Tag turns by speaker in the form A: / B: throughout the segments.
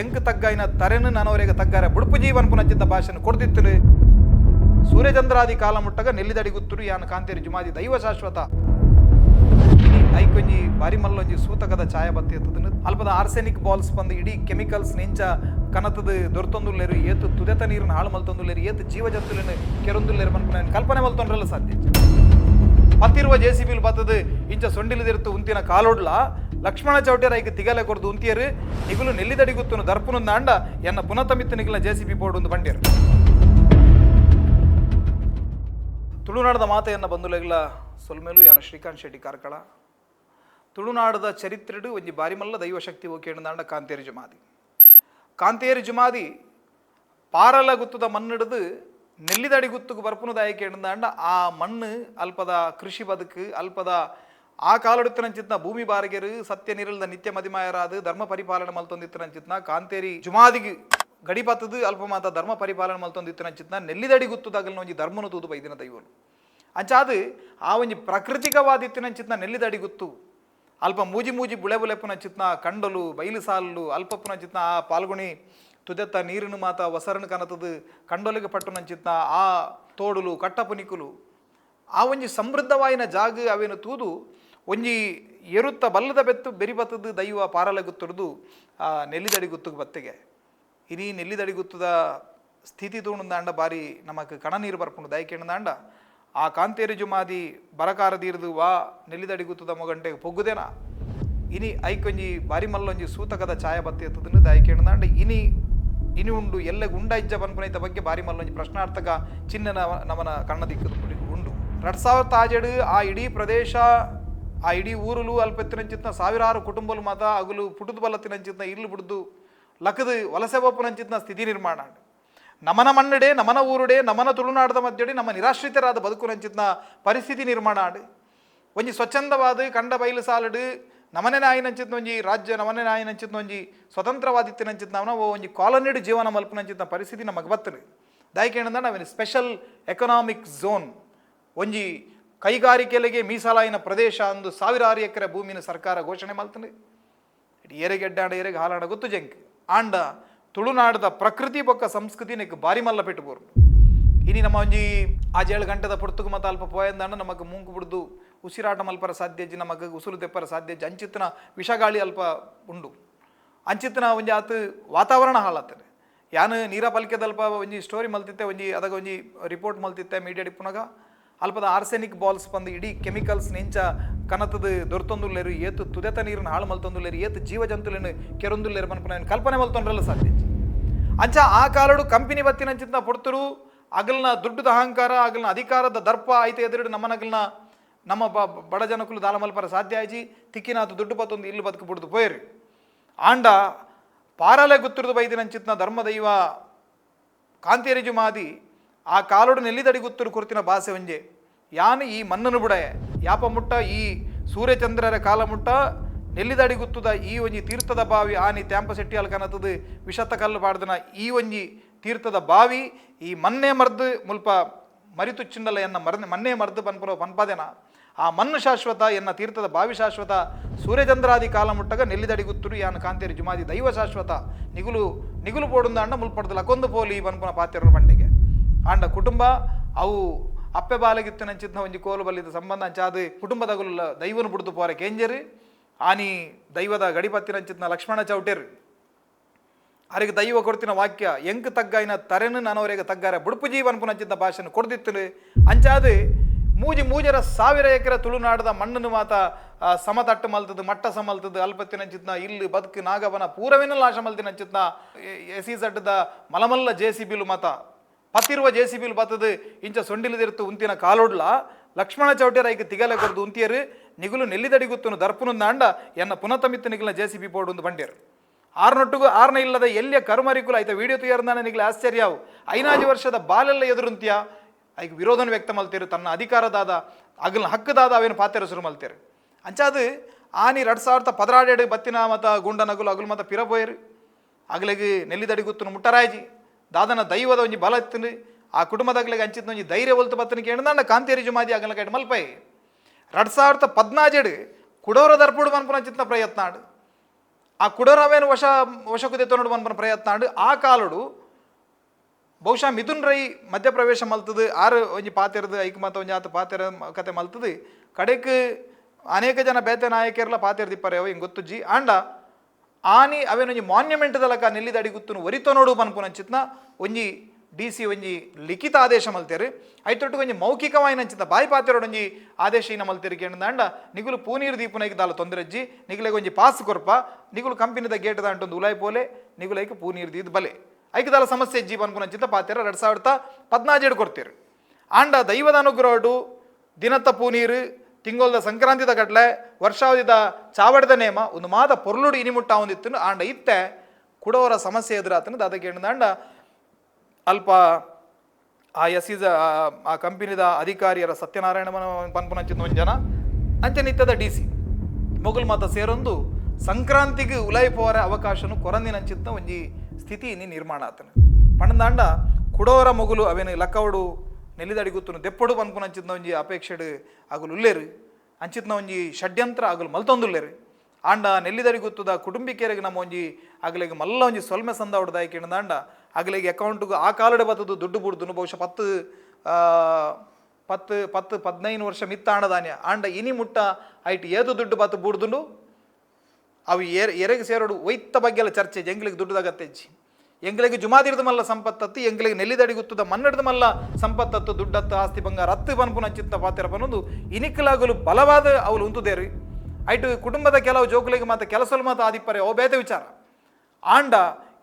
A: ಎಂಕ್ ತಗ್ಗಾಯಿನ ತರೆನು ನನವರೆಗೆ ತಗ್ಗಾರ ಬುಡುಪು ಜೀವನ್ ಪುನಚಿದ್ದ ಭಾಷೆನ ಕೊಡ್ತಿತ್ತು ಸೂರ್ಯಚಂದ್ರಾದಿ ಕಾಲ ಮುಟ್ಟಗ ನೆಲ್ಲಿದಡಿಗುತ್ತರು ಯಾನ ಕಾಂತೇರಿ ಜುಮಾದಿ ದೈವ ಶಾಶ್ವತ. ಐಕೊಂಜಿ ಬಾರಿ ಮಲ್ಲೊಂಜಿ ಸೂತಕದ ಛಾಯ ಬತ್ತಿ ಅಲ್ಪದ ಆರ್ಸೆನಿಕ್ ಬಾಲ್ಸ್ ಬಂದು ಇಡೀ ಕೆಮಿಕಲ್ಸ್ ನಿಂಚ ಕನತದ ದೊರ್ತೊಂದುಲ್ಲೇರು ಏತು ತುದೆತ ನೀರಿನ ಹಾಳು ಮಲ್ತೊಂದುಲ್ಲೇರು ಏತು ಜೀವ ಜಂತುಲಿನ ಕೆರೊಂದುಲ್ಲೇರು ಮನ್ಪುನ ಕಲ್ಪನೆ ಮಲ್ತೊಂಡ್ರಲ್ಲ ಸಾಧ್ಯ. ಪತ್ತಿರುವ ಜೆ ಸಿ ಬಿಲ್ ಬತ್ತದ ಇಂಚ ಸೊಂಡಿಲಿದಿರ್ತು ಉಂತಿನ ಕಾಲೊಡ್ಲ. ಲಕ್ಷ್ಮಣ ಚೌಟ್ಯರ ಐಕ ತಿಗಲೆ ಕೊರ್ದು ಉಂತಿಯರು. ನಿಗುಲು ನೆಲ್ಲಿದಡಿಗುತ್ತನು ದರ್ಪುನೊಂದು ದಾಂಡ ಎನ್ನ ಪುನತಮಿತ್ತು ನಿಗಲ ಜೆ ಸಿ ಬಿ ಬೋರ್ಡ್ ಒಂದು ಬಂಡಿಯರು. ತುಳುನಾಡದ ಮಾತೆಯನ್ನ ಬಂಧುಲೆಗ್ಲ ಸೊಲ್ಮೇಲು ಯಾನ ಶ್ರೀಕಾಂತ್ ಶೆಟ್ಟಿ ಕಾರ್ಕಳ. ತುಳುನಾಡದ ಚರಿತ್ರೆಡು ಒಂಜಿ ಬಾರಿಮಲ್ಲ ದೈವಶಕ್ತಿ ಓಕೆ ದಾಂಡ ಕಾಂತೇರಿ ಜುಮಾದಿ. ಕಾಂತೇರಿ ಜುಮಾದಿ ಪಾರಲ ಗುತ್ತದ ಮಣ್ಣಿಡ್ದು ನೆಲ್ಲಿದಡಿ ಬರ್ಪುನ ದಾಯಕ ಹೇಳಿದಾಂಡ ಆ ಮಣ್ಣು ಅಲ್ಪದ ಕೃಷಿ ಬದುಕು, ಅಲ್ಪದ ಆ ಕಾಲಡುತ್ತಿನಂಚಿತ್ನ ಭೂಮಿ ಬಾರಿಗೆರು, ಸತ್ಯ ನಿರಲ್ದ ನಿತ್ಯ ಮದಿಮಾಯರಾದು, ಧರ್ಮ ಪರಿಪಾಲನೆ ಮಲ್ತೊಂದಿತ್ತಿನಂಚಿತ್ನ ಕಾಂತೇರಿ ಜುಮಾದಿಗೆ ಅಲ್ಪ ಮಾತ ಧರ್ಮ ಪರಿಪಾಲನೆ ಮಲ್ತೊಂದಿತ್ತಿನಂಚಿತ್ನ ನೆಲ್ಲಿದಡಿ ಗುತ್ತುದಾಗಲ್ನ ಒಂಜಿ ಧರ್ಮನು ತೂದು ಬೈದಿನ ದೈವನು. ಅಂಚಾದು ಆ ಒಂಜಿ ಪ್ರಾಕೃತಿಕವಾದಿತ್ತಿನಂಚಿತ್ನ ನೆಲ್ಲಿದಡಿ ಗುತ್ತು, ಅಲ್ಪ ಮೂಜಿ ಮೂಜಿ ಬುಳೆ ಬುಳೆಪುನ ಚಿತ್ನ ಕಂಡಲು ಬಯಲು ಸಾಲಲು ಅಲ್ಪಪ್ಪುನ ಚಿತ್ನ ಆ ಪಾಲ್ಗೊಣಿ ತುದೆತ್ತ ನೀರಿನ ಮಾತ వసరను ಕನತದು, ಕಂಡೊಲಿಗೆ ಪಟ್ಟುನಂಚಿತ್ತ ಆ ತೋಡುಲು ಕಟ್ಟಪುನಿಕುಲು ಆ ಒಂಜಿ ಸಮೃದ್ಧವಾಯಿನ ಜಾಗ ಅವೇನು ತೂದು, ಒಂಜಿ ಎರುತ್ತ ಬಲ್ಲದ ಬೆತ್ತು ಬೆರಿಬತ್ತದು ದೈವ ಪಾರಲಗುತ್ತುರ್ದು ಆ ನೆಲ್ಲಿದಡಿ ಗುತ್ತುಗೆ ಬತ್ತೆಗೆ. ಇಡೀ ನೆಲ್ಲಿದಡಿ ಗುತ್ತದ ಸ್ಥಿತಿ ತೂಣದಾಂಡ ಬಾರಿ ನಮಕ್ ಕಣ ನೀರು ಬರ್ಪುಂಡು ದಾಂಡ ಆ ಕಾಂತೇರಿ ಜುಮಾದಿ ಬರಕಾರದೀರ್ದು ವಾ ನೆಲ್ಲಿದಡಿ ಗುತ್ತದ ಮೊಗಂಟೆ ಪೊಗ್ಗುದೇನ. ಇನಿ ಐಕೊಂಜಿ ಬಾರಿ ಮಲ್ಲೊಂಜಿ ಸೂತಕದ ಛಾಯ ಬತ್ತಿ ಎತ್ತದನ್ನು ದಯಕೆಣ್ಣದಾಂಡ ಇನಿ ಇನಿ ಉಂಡು, ಎಲ್ಲ ಗುಂಡೈಜ್ಜ ಬನ್ಪುನೈತ ಬಗ್ಗೆ ಬಾರಿ ಮಲ್ಲೊಂಜಿ ಪ್ರಶ್ನಾರ್ಥಕ ಚಿನ್ನನ ನಮನ ಕಣ್ಣ ದಿಕ್ಕದ ಉಂಡು. ರಡ್ ಸಾವಿರದ ತಾಜೆಡು ಆ ಇಡೀ ಪ್ರದೇಶ, ಆ ಇಡೀ ಊರುಲು ಅಲ್ಪತ್ತಿನಂಚಿತ್ನ ಸಾವಿರಾರು ಕುಟುಂಬಲು ಮಾತ ಅಗುಲು ಪುಟುದು ಬಲ್ಲತ್ತಿನಂಚಿತ್ನ ಇಲ್ಲು ಬಿಡ್ದು ಲಕದು ವಲಸೆ ಬಪ್ಪುನಂಚಿತ್ನ ಸ್ಥಿತಿ ನಿರ್ಮಾಣ. ನಮನ ಮಣ್ಣಡೆ, ನಮನ ಊರುಡೆ, ನಮನ ತುಳುನಾಡದ ಮಧ್ಯಡೆ ನಮ್ಮ ನಿರಾಶ್ರಿತರಾದ ಬದುಕುನಂಚಿತ್ನ ಪರಿಸ್ಥಿತಿ ನಿರ್ಮಾಣ ಒಂಜಿ ಸ್ವಚ್ಛಂದವಾದ ಕಂಡ ಬಯಲು ಸಾಲಡು ನಮನೆ ನಾಯಿನಂಚಿತ್ನ ಒಂಜಿ ರಾಜ್ಯ ನಮನೆ ನಾಯಿನಂಚಿತ್ನ ಒಂಜಿ ನಾವು ಒಂಜಿ ಕಾಲನಿಡ್ ಜೀವನ ಮಲ್ಪನಂಚಿತ್ನ ಪರಿಸ್ಥಿತಿ ನಮಗೆ ಬತ್ತನು ಏನಂದ್ರೆ ನಾವೇನು ಸ್ಪೆಷಲ್ ಎಕನಾಮಿಕ್ ಝೋನ್, ಒಂಜಿ ಕೈಗಾರಿಕೆಲೆಗೆ ಮೀಸಲಾಯಿನ ಪ್ರದೇಶ ಅಂದು ಸಾವಿರಾರು ಎಕರೆ ಭೂಮಿನ ಸರ್ಕಾರ ಘೋಷಣೆ ಮಾಡ್ತಾನೆ ಏರೆಗೆ ಎಡ್ಡಾಡ, ಏರೆಗೆ ಹಾಲಾಡ ಗೊತ್ತು ಜಂಕ್. ಆಂಡ ತುಳುನಾಡದ ಪ್ರಕೃತಿ ಬೊಕ್ಕ ಸಂಸ್ಕೃತಿ ನೆಕ್ ಬಾರಿ ಮಲ್ಲ ಪೆಟ್ಟು ಬೋರು ಇನಿ ನಮ್ಮ ಒಂಜಿ ಆಜೇಳು ಗಂಟೆದ ಪುರ್ತುಕು ಮತ ಅಲ್ಪ ಪೋಯಂದಾಂಡ ನಮಗೆ ಮೂಂಕು ಬಿಡ್ದು ಉಸಿರಾಟ ಮಲ್ಪರ ಸಾಧ್ಯಜಿ ಮಗ ಉಸುರು ತೆಪ್ಪರ ಸಾಧ್ಯಜಿ ಅಂಚಿತ್ತಿನ ವಿಷಗಾಳಿ ಅಲ್ಪ ಉಂಡು. ಅಂಚಿತ್ತಿನ ಒಂಜಿ ಆತ ವಾತಾವರಣ ಹಾಳಾಗ್ತದೆ ಯಾನು ನೀರ ಪಲ್ಕೆದಲ್ಪ ಒಂಜಿ ಸ್ಟೋರಿ ಮಲ್ತಿತ್ತೆ, ಒಂಜಿ ಅದಾಗ ಒಂಜಿ ರಿಪೋರ್ಟ್ ಮಲ್ತಿತ್ತೆ ಮೀಡಿಯಾ ಡಿಪ್ಪುನಾಗ ಅಲ್ಪದ ಆರ್ಸೆನಿಕ್ ಬಾಲ್ಸ್ ಬಂದು ಇಡೀ ಕೆಮಿಕಲ್ಸ್ ನಿಂಚ ಕನತದ ದೊರ್ತೊಂದುಲ್ಲೇರು, ಏತು ತುದೆತ ನೀರನ್ನು ಹಾಳು ಮಲ್ತೊಂದುಲ್ಲೇರು, ಏತು ಜೀವ ಜಂತುಲೇನು ಕೆರೊಂದುಲ್ಲೇರು ಮನ್ಪುನ ಕಲ್ಪನೆ ಮಲ್ತೊಂಡ್ರಲ್ಲ ಸಾಧ್ಯ. ಅಂಚ ಆ ಕಾಲಡು ಕಂಪನಿ ಬತ್ತಿನಂಚಿತ್ನ ಪೊಡ್ತರು, ಅಗಲ್ನ ದುಡ್ಡುದ ಅಹಂಕಾರ, ಅಗಲ್ನ ಅಧಿಕಾರದ ದರ್ಪ ಐತೆ ಎದುರು ನಮ್ಮನಗಲ್ನ ನಮ್ಮ ಬ ಬಡ ಜನಕುಲು ದಾಲ ಮಲ್ಪರ ಸಾಧ್ಯ ಆಯ್ಜಿ ತಿಕ್ಕಿನ ಅದು ದುಡ್ಡು ಬತ್ತೊಂದು ಇಲ್ಲಿ ಬದುಕು ಬಿಡ್ದು ಪೋಯ್ರಿ. ಆಂಡ ಪಾರಲೆ ಗುತ್ತಿರುದು ಬೈದಿನಂಚಿತ್ನ ಧರ್ಮದೈವ ಕಾಂತೇರಿಜು ಮಾದಿ, ಆ ಕಾಲೋಡು ನೆಲ್ಲಿದಡಿ ಗುತ್ತರು ಕುರಿತಿನ ಭಾಷೆ ಒಂಜೆ. ಯಾನು ಈ ಮನ್ನನು ಬುಡ ಯಾಪ ಮುಟ್ಟ ಈ ಸೂರ್ಯಚಂದ್ರರ ಕಾಲ ಮುಟ್ಟ? ನೆಲ್ಲಿದಡಿ ಗುತ್ತುದ ಈ ಒಂಜಿ ತೀರ್ಥದ ಬಾವಿ, ಆನಿ ತ್ಯಾಂಪ ಶೆಟ್ಟಿ ಅಲ್ಕನತದು ವಿಷತ್ತ ಕಲ್ಲು ಬಾಡ್ದನ ಈ ಒಂಜಿ ತೀರ್ಥದ ಬಾವಿ, ಈ ಮನ್ನೆ ಮರ್ದು ಮುಲ್ಪ ಮರಿತು ಚಿನ್ನಲ ಎನ್ನ ಮರ ಮನ್ನೆ ಮರ್ದು ಬನ್ಪರೋ ಪನ್ಪದೆನ? ಆ ಮಣ್ಣು ಶಾಶ್ವತ, ಎನ್ನ ತೀರ್ಥದ ಬಾವಿ ಶಾಶ್ವತ, ಸೂರ್ಯಚಂದ್ರಾದಿ ಕಾಲ ಮುಟ್ಟಗ ನೆಲ್ಲಿದಡಿ ಯಾನ್ ಕಾಂತೇರಿ ಜುಮಾದಿ ದೈವ ಶಾಶ್ವತ, ನಿಗುಲು ನಿಗುಲು ಪೋಡುಂದ ಅಂಡ ಮುಲ್ಪಡ್ದು ಲಕೊಂದು ಪೋಲಿ ಬನ್ಪುನ ಪಾತ್ಯರ ಬಂಡೆಗೆ. ಆಂಡ ಕುಟುಂಬ, ಅವು ಅಪ್ಪೆ ಬಾಲಗಿತ್ತಿನಂಚಿತ್ನ ಒಂಜಿ ಕೋಲು ಬಲ್ಲಿದ ಸಂಬಂಧ ಅಂಚಾದು ಕುಟುಂಬದಗುಲ್ಲ ದೈವನು ಬಿಡ್ದು ಪೋರೆ ಕೇಂಜರಿ, ಆನಿ ದೈವದ ಗಡಿಪತ್ತಿನಂಚಿತ್ನ ಲಕ್ಷ್ಮಣ ಚೌಟೇರು. ಅರಿಗೆ ದೈವ ಕೊಡ್ತಿನ ವಾಕ್ಯ, ಎಂಕ್ ತಗ್ಗಾಯಿನ ತರೆನು ಅವರಿಗೆ ತಗ್ಗಾರೆ, ಬುಡುಪು ಜೀವನ್ ಪುನಂಚಿದ್ದ ಭಾಷೆನ ಕೊಡ್ದಿತ್ತು ಅಂಚಾದು ಮೂಜಿ ಮೂಜರ ಸಾವಿರ ಎಕರೆ ತುಳುನಾಡದ ಮಣ್ಣನ್ನು ಮಾತ ಸಮತಟ್ಟು ಮಲ್ತದ್ದು, ಮಟ್ಟ ಸಮಲ್ತದ್ದು ಅಲ್ಪತ್ತಿನಂಚಿತ್ನ ಇಲ್ಲಿ ಬದುಕು ನಾಗವನ ಪೂರವಿನ ಲಾಶ ಮಲ್ತಿನಂಚಿತ್ನ ಎಸಿ ಸಡ್ಡದ ಮಲಮಲ್ಲ ಜೆ ಸಿ ಬಿಲು ಮತ ಪತ್ತಿರುವ ಜೆ ಸಿ ಬಿಲ್ ಬತ್ತದು, ಇಂಚ ಸೊಂಡಿಲಿದಿರ್ತು ಉಂತಿನ ಕಾಲೋಡ್ಲ. ಲಕ್ಷ್ಮಣ ಚೌಟ್ಯರ ಐಕ ತಿಗಲೆ ಕೊಡ್ದು ಉಂತಿಯರು, ನಿಗುಲು ನೆಲ್ಲಿದಡಿ ಗುತ್ತುನು ದರ್ಪುನೊಂದು ಅಂಡ ಎನ್ನ ಪುನತಮಿತ್ತು ನಿಗ್ಲ ಜೆ ಸಿ ಬಿ ಬೋರ್ಡ್ ಒಂದು ಬಂಡೇರು ಆರ್ನೊಟ್ಟಿಗೂ ಆರ್ನ ಇಲ್ಲದ ಎಲ್ಲಿಯ ಕರುಮರಿಕುಲ ಆಯ್ತಾ ವಿಡಿಯೋ ತುಯರ್ದಾನ ನಿಗಲ ಆಶ್ಚರ್ಯವು ಐನಾಜು ವರ್ಷದ ಬಾಲೆಲ್ಲ ಎದುರುಂತ್ಯ? ಐಕ್ ವಿರೋಧನ ವ್ಯಕ್ತ ಮಲ್ತೀರು, ತನ್ನ ಅಧಿಕಾರದಾದ, ಅಗಲ, ಹಕ್ಕದಾದ ಅವೇನು ಪಾತ್ರ ಸುರು ಮಲ್ತೀರಿ. ಅಂಚಾದು, ಆನಿ ಎರಡು ಸಾವಿರದ ಪದರಾಡೆಡು ಬತ್ತಿನ ಮತ ಗುಂಡ ನಗುಲು ಅಗಲು ಮತ ಪಿರಬೋಯರು. ಅಗಲಿಗೆ ನೆಲ್ಲಿದಡಿ ಗುತ್ತನು ಮುಟ್ಟರಾಜಿ ದಾದನ ದೈವದ ಒಂಜಿ ಬಲ ಇತ್ತು ಆ ಕುಟುಂಬದಾಗ್ಲಿಗೆ ಅಂಚಿದ ಒಂಜಿ ಧೈರ್ಯ ಒಲ್ತು ಬತ್ತನ ಕೇಳಿದ ಕಾಂತೇರಿ ಜುಮಾದಿ ಅಗಲ ಕೈಟ್ ಮಲ್ಪೈ. ಎರಡು ಸಾವಿರದ ಪದ್ನಾಜೆಡು ಕುಡೋರ ದರ್ಪುಡು ಮನ್ಪುನ ಚಿತ್ನ ಪ್ರಯತ್ನ ಆಡು ಆ ಕುಡೋರವೇನು ವಶ ವಶಕ್ಕೆ ತೆತ್ತೊಂಡು ಬಂದ್ಪನ ಪ್ರಯತ್ನ ಆಡು ಆ ಕಾಲಡು ಬಹುಶಃ ಮಿಥುನ್ ರೈ ಮಧ್ಯಪ್ರವೇಶ ಮಲ್ತದು, ಆರು ಒಂಜಿ ಪಾತೆರದು, ಐಕ್ ಮಾತ ಒಂಜಿ ಆತ ಪಾತೆರ ಕತೆ ಮಲ್ತದು. ಕಡೆಕ್ ಅನೇಕ ಜನ ಬೇತೆ ನಾಯಕರೆಲ್ಲ ಪಾತೆರ್ ದಿಪ್ಪರೆ ಅವ ಹಿಂಗೆ ಗೊತ್ತುಜ್ಜಿ ಆಂಡ ಆನಿ ಅವೇನೊಂಜಿ ಮಾನ್ಯುಮೆಂಟ್ ದಲಕ ನೆಲ್ಲಿದ ಅಡಿಗುತ್ತನು ಒರಿತ ನೋಡು ಪನ್ಪುನಂಚಿತ್ನ ಒಂಜಿ ಡಿ ಸಿ ಒಂಜಿ ಲಿಖಿತ ಆದೇಶ ಮಲ್ತೇರು. ಐತೊಟ್ಟು ಒಂಜಿ ಮೌಖಿಕವಾಯಿನಂಚಿತ ಬಾಯಿ ಪಾತೆರೋಡು ಒಂಜಿ ಆದೇಶ ಇನ ಮಲ್ತೇರಿ ಕೇಂದ್ರ ನಿಗುಲು ಪೂನೀರ್ ದೀಪುನೈಕ್ ದಾಲ ತೊಂದರೆ ಅಜ್ಜಿ. ನಿಗುಲೆಗೆ ಒಂಜಿ ಪಾಸ್ ಕೊರ್ಪ, ನಿಗುಲು ಕಂಪನಿದ ಗೇಟ್ ದಾಂಟೊಂದು ಉಲಾಯ್ ಪೋಲೆ, ನಿಗುಲೈಕ್ ಪೂನೀರ್ ದೀದ್ ಬಲೆ. ಐಕದಾಲ ಸಮಸ್ಯೆ ಜೀವ ಚಿಂತ ಪಾತೆರ ಎರಡು ಸಾವಿರದ ಪದ್ನಾಜೇಡು ಕೊಡ್ತೀರಿ ಆಂಡ ದೈವದ ಅನುಗ್ರಹಡು ದಿನತ್ತ ಪೂನೀರು ತಿಂಗೊಲ್ದ ಸಂಕ್ರಾಂತಿದ ಗಟ್ಲೆ ವರ್ಷಾವಧಿದ ಚಾವಡದ ನೇಮ, ಒಂದು ಮಾದ ಪೊರ್ಲುಡು ಇನಿಮುಟ್ಟ ಒಂದಿತ್ತು ಆಂಡ ಇತ್ತೆ ಕುಡವರ ಸಮಸ್ಯೆ ಎದುರಾತನದು ಅದಕ್ಕೆ ಆಂಡ ಅಲ್ಪ ಆ ಎಸ್ ಇಸ್ ಆ ಕಂಪನಿದ ಅಧಿಕಾರಿಯರ ಸತ್ಯನಾರಾಯಣ ಪನ್ಪುನಂಚಿನ ಒಂದು ಜನ. ಅಂತೆ ನಿತ್ಯದ ಡಿ ಸಿ ಮೊಗಲ್ ಮಾತ ಸೇರೊಂದು, ಸಂಕ್ರಾಂತಿಗೆ ಉಲಾಯಿ ಅವಕಾಶನು ಕೊರಂದಿನಂಚಿತ್ತ ಒಂಜಿ ಸ್ಥಿತಿ ನೀ ನಿರ್ಮಾಣ ಆತನ? ಪಣದಾಂಡ ಕುಡೋರ ಮೊಗುಲು ಅವೇನು ಲಕ್ಕವಡು ನೆಲ್ಲಿದಡಿಗುತ್ತನು, ದೆಪ್ಪಡು ಪನ್ಪುನಂಚಿತ್ನ ಒಂಜಿ ಅಪೇಕ್ಷೆಡು ಆಗಲು ಉಲ್ಲೇರು ಅಂಚಿತ್ನ ಒಂಜಿ ಷಡ್ಯಂತ್ರ ಅಗುಲು ಮಲ್ತೊಂದುಲ್ಲೇರು. ಆಂಡ ನೆಲ್ಲಿದಡಿಗುತ್ತದ ಕುಟುಂಬಿಕೆಯರಿಗೆ ನಮ್ಮ ಒಂಜಿ ಅಗಲಿಗೆ ಮಲ್ಲ ಒಂಜಿ ಸೊಲ್ಮೆ ಸಂದ ಹೊಡೆದಾಯ್ಕೆ ಅಗಲಿಗೆ ಅಕೌಂಟ್ಗೆ ಆ ಕಾಲಡೆ ಬತ್ತದು ದುಡ್ಡು ಬಿಡ್ದು ಬಹುಶಃ ಪತ್ತು ಪತ್ತು ಪತ್ತು, ಪದಿನೈದು ವರ್ಷ ಮಿತ್ತ ಆಂಡ ಇನಿ ಮುಟ್ಟ ಐಟ್ ಏದು ದುಡ್ಡು ಬತ್ತು ಬುಡ್ದುಂಡು ಅವು ಎರ ಎರೆಗೆ ಸೇರೋಡು ಒಯ್ತ ಬಗ್ಗೆ ಎಲ್ಲ ಚರ್ಚೆ, ಎಂಗ್ಲಿಗೆ ದುಡ್ಡದಾಗತ್ತೆಜ್ಜಿ ಎಂಗ್ಲಿಗೆ ಜುಮಾದಿರ್ದ ಮಲ್ಲ ಸಂಪತ್ತತ್ತು, ಎಂಗ್ಲಿಗೆ ನೆಲ್ಲಿದಡಿಗುತ್ತದ ಮನ್ನಡದ ಮಲ್ಲ ಸಂಪತ್ತತ್ತು, ದುಡ್ಡತ್ತು ಆಸ್ತಿ ಬಂಗಾರ ಹತ್ತು ಬನ್ಪುನ ಚಿತ್ತ ಪಾತ್ರ ಬನ್ನೊಂದು ಇನಿಕಲಾಗಲು ಬಲವಾದ ಅವಳು ಉಂತುದೇರಿ. ಐಟು ಕುಟುಂಬದ ಕೆಲವು ಜೋಕುಲಿಗೆ ಮಾತ್ರ ಕೆಲಸಲು ಮಾತ್ರ ಆದಿಪ್ಪರೆ ಓ ಬೇದ ವಿಚಾರ. ಆಂಡ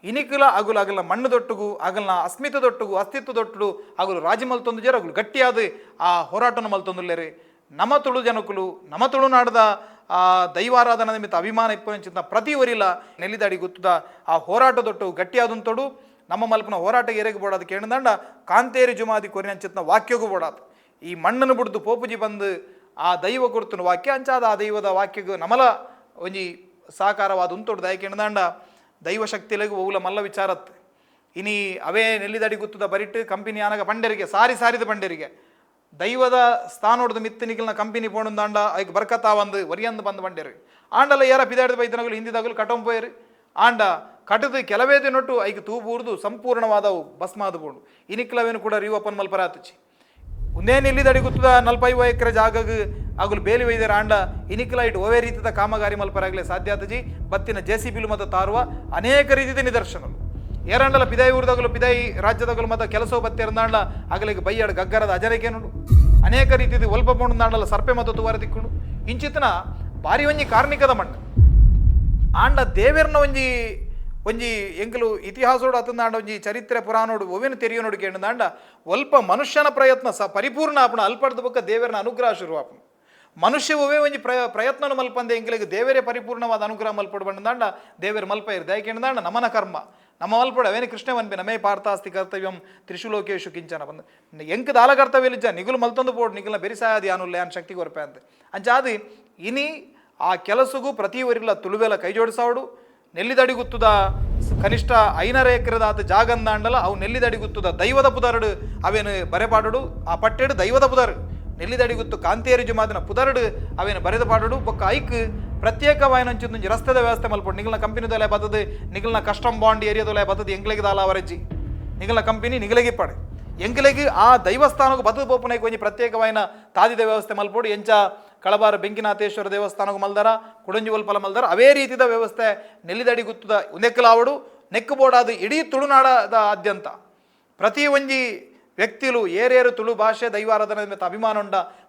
A: ಇನಿಕಲ ಅಗುಲ ಅಗಲ ಮಣ್ಣು ದೊಟ್ಟುಗು ಅಗಲ್ನ ಅಸ್ಮಿತ ದೊಟ್ಟುಗು ಅಸ್ತಿತ್ವ ದೊಟ್ಟುಡು ಆಗಲು ರಾಜಿ ಮಲ್ತೊಂದು ಜರ ಅಗುಲು. ಗಟ್ಟಿಯಾದ ಆ ಹೋರಾಟನ ಮಲ್ತೊಂದುಲ್ಲೇರಿ ನಮ ತುಳು ಜನಕುಲು ನಮ ತುಳುನಾಡದ ಆ ದೈವಾರಾಧನ ನಿಮಿತ್ತ ಅಭಿಮಾನ ಇಪ್ಪಂಚಿತ ಪ್ರತಿ ಒರಿಲ ನೆಲ್ಲಿದಾಡಿ ಗೊತ್ತದ ಆ ಹೋರಾಟದೊಟ್ಟು ಗಟ್ಟಿಯಾದಂಥಡು ನಮ್ಮ ಮಲ್ಪನ ಹೋರಾಟ ಏರೆಗೆ ಬೋಡಾದ ಕೇಳಿದಂಡ ಕಾಂತೇರಿ ಜುಮಾದಿ ಕೊರಿನಂಚಿತ್ನ ವಾಕ್ಯಗೂ ಬೋಡಾತು ಈ ಮಣ್ಣನ್ನು ಬಿಡ್ದು ಪೋಪುಜಿ ಬಂದು ಆ ದೈವ ಕುರಿತನ ವಾಕ್ಯ, ಅಂಚಾದ ಆ ದೈವದ ವಾಕ್ಯಗೂ ನಮಲ ಒಂಜಿ ಸಾಕಾರವಾದ ಉಂತೊಡು ದಯ ಕೇಳಿದಂಡ ದೈವ ಶಕ್ತಿಲೆಗೂ ಓವುಲ ಮಲ್ಲ ವಿಚಾರತ್. ಇನಿ ಅವೇ ನೆಲ್ಲಿದಡಿ ಗುತ್ತದ ಬರಿಟ್ಟು ಕಂಪನಿ ಆನಗ ಪಂಡರಿಗೆ, ಸಾರಿ ಸಾರಿದ ಪಂಡರಿಗೆ. ದೈವದ ಸ್ಥಾನೋಡದ ಮಿತ್ತು ನಿಖಿಲ್ನ ಕಂಪನಿ ಪೋಣಂದಾಂಡ ಐಕ್ ಬರ್ಕತಾ ಒಂದು ವರಿಯಂದು ಬಂದು ಬಂಡೇರಿ. ಆಂಡಲ್ಲ ಏರ ಪಿದಾಡಿದ ಬೈದನಗಳು ಹಿಂದಿದಾಗಲು ಕಟಂಪೋಯರು ಆಂಡ ಕಟದು ಕೆಲವೇ ದಿನೊಟ್ಟು ಐಕ್ ತೂಬೂರ್ದು ಸಂಪೂರ್ಣವಾದವು ಭಸ್ಮಾದ ಬೋಡು ಇನಿಕ್ಲವೇನು ಕೂಡ ರಿವಪ್ಪನ್ ಮಲ್ಪರಾತುಚಿ ಒಂದೇನು ನಿಲ್ಲಿದಡಿ ಗುತ್ತದ ನಲ್ಪೈವ ಎಕರೆ ಜಾಗಗ್ ಆಗಲು ಬೇಲಿ ವೈದ್ಯರ ಆಂಡ ಇನಿಕ್ಲೈಟ್ ಓವೇ ರೀತಿಯ ಕಾಮಗಾರಿ ಮಲ್ಪರಾಗಲೇ ಸಾಧ್ಯ ಆತಜಿ ಬತ್ತಿನ ಜೆ ಸಿ ಬಿಲು ಮತ್ತು ತಾರುವ ಅನೇಕ ರೀತಿಯ ನಿದರ್ಶನಗಳು. ಏರಂಡಲ ಪಿದಾಯಿ ಊರ್ದಾಗಲು ಪಿದಾಯಿ ರಾಜ್ಯದಾಗಲು ಮತ್ತು ಕೆಲಸ ಬತ್ತಿರಂದಾಂಡ ಆಗಲೇ ಬೈಯಾಡ ಗಗ್ಗರದ ಅಜರಕೇನುಡು ಅನೇಕ ರೀತಿಯ ಒಲ್ಪ ದಾಂಡಲ ಸರ್ಪೆ ಮತ್ತು ತುವಾರ ತಿಕ್ಕುಂಡು. ಇಂಚಿತ್ತಿನ ಬಾರಿ ಒಂಜಿ ಕಾರ್ಮಿಕದ ಮಣ್ಣು. ಆಂಡ ದೇವೇರ್ನ ಒಂಜಿ ಒಂಜಿ ಎಂಕಲು ಇತಿಹಾಸೋಡು ಅತಂದಾಂಡ ಒಂಜಿ ಚರಿತ್ರೆ ಪುರಾಣೋಡು ಒವೇನು ತೆರೆಯೋನೋಡು ಕೇಳಿದಾಂಡ ಒಲ್ಪ ಮನುಷ್ಯನ ಪ್ರಯತ್ನ ಸ ಪರಿಪೂರ್ಣ ಆಪಣ, ಅಲ್ಪಡ್ದ ಬೊಕ್ಕ ದೇವೇರ್ನ ಅನುಗ್ರಹ ಶುರು ಮನುಷ್ಯ ಒವೇ ಒಂಜಿ ಪ್ರಯ ಪ್ರಯತ್ನ ಮಲ್ಪಂದೆ ಎಂಕಲಿಗೆ ದೇವರೇ ಪರಿಪೂರ್ಣವಾದ ಅನುಗ್ರಹ ಮಲ್ಪಡು ಬಂಡದಾಂಡ ದೇವೇರು ಮಲ್ಪ ಇರ್ದೆ ಯಾಕೆಂದಾಂಡ ನಮನ ಕರ್ಮ. ಮಲ್ಪಡ ಅವೇನೇ ಕೃಷ್ಣ ಬಂದ್ಬಿ ನಮೇ ಪಾರ್ಥಾಸ್ತಿ ಕರ್ತವ್ಯಂ ತ್ರಿಶುಲೋಕೇಶು ಕಿಂಚನ ಬಂದು ಎಂಕ್ ದಾಲ ಕರ್ತವ್ಯ ಇಜ್ಜ ನಿಗುಲು ಮಲ್ತೊಂದು ಪೋಡು, ನಿಗುಲ್ನ ಬೆರಿಸಾಯದಿ ಅನುಲ್ಲ ಅನ್ ಶಕ್ತಿ ಕೊರಪೆ ಅಂತ. ಅಂಚಾದಿ ಇನಿ ಆ ಕೆಲಸಗೂ ಪ್ರತಿ ತುಳುವೆಲ್ಲ ತುಳುವೆಲ ಕೈ ಜೋಡಿಸಾವಡು ನೆಲ್ಲಿದಡಿಗುತ್ತದ ಕನಿಷ್ಠ ಐನರ ಎಕರೆದಾತ ಜಾಗಂದಾಂಡಲ, ಅವು ನೆಲ್ಲಿದಡಿಗುತ್ತದ ದೈವದ ಪುದರಡು, ಅವೇನು ಬರೆಪಾಡು ಆ ಪಟ್ಟೆಡು ದೈವದ ಪುದರ್ ನೆಲ್ಲಿದಡಿಗುತ್ತು ಕಾಂತಿಯರಿಜು ಮಾದಿನ ಪುದರಡು, ಅವೇನು ಬರೆದ ಪಾಡು ಬೊಕ್ಕ ಐಕ್ ಪ್ರತ್ಯೇಕವಾಯಿನಂಚು ರಸ್ತೆದ ವ್ಯವಸ್ಥೆ ಮಲ್ಪಡು. ನಿಗಲ್ನ ಕಂಪನಿದೊಲೆ ಬತ್ತದು ನಿಗಲ್ನ ಕಸ್ಟಮ್ ಬಾಂಡ್ ಏರಿಯಾದೊಲೆ ಬತ್ತದು ಎಂಗ್ಲೆಗೆ ದಾಲ ಅವರಜ್ಜಿ. ನಿಗಲ್ನ ಕಂಪನಿ ನಿಗಲೆಗೆ ಪಾಡೆ ಎಂಗ್ಲೆಗೆ ಆ ದೈವಸ್ಥಾನಕ್ಕೆ ಬತ್ತದ ಬೋಪನಕ್ಕೆ ಒಂಜಿ ಪ್ರತ್ಯೇಕವಾಯಿನ ತಾದಿದ ವ್ಯವಸ್ಥೆ ಮಲ್ಪೋಡು. ಎಂಚ ಕಳಬಾರ ಬೆಂಕಿನಾಥೇಶ್ವರ ದೇವಸ್ಥಾನಕ್ಕೆ ಮಲ್ದಾರ, ಕುಡಂಜಿವಲ್ಪಲ ಮಲ್ದಾರ, ಅವೇ ರೀತಿದ ವ್ಯವಸ್ಥೆ ನೆಲ್ಲಿದಡಿ ಗುತ್ತದ ನೆಕ್ಕಲಾವಡು ನೆಕ್ಕು ಬೋಡಾದು ಇಡೀ ತುಳುನಾಡದ ಆದ್ಯಂತ. ಪ್ರತಿ ಒಂಜಿ ವ್ಯಕ್ತಿಲು ಏರೇರು ತುಳು ಭಾಷೆ ದೈವಾರಾಧನೆ మీద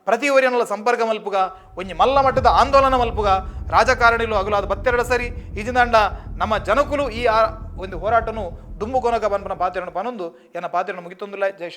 A: ಪ್ರತಿ ಒರಿಯನ್ನುಲ ಸಂಪರ್ಕ ಮಲ್ಪುಗ, ಒಂಜಿ ಮಲ್ಲ ಮಟ್ಟದ ಆಂದೋಲನ ಮಲ್ಪುಗ, ರಾಜಕಾರಣಿಲು ಅಗಲಾದ ಬತ್ತೆರಡ ಸರಿ. ಇಜಿಂದಂಡ ನಮ್ಮ ಜನಕುಲು ಈ ಒಂದು ಹೋರಾಟನು ದುಂಬು ಕೊನಕ ಬನ್ಪನ ಪಾತ್ರನ ಪನೊಂದು. ಎನ್ನ ಪಾತ್ರನ ಮುಗಿತೊಂದುಲ್ಲ ಜೈ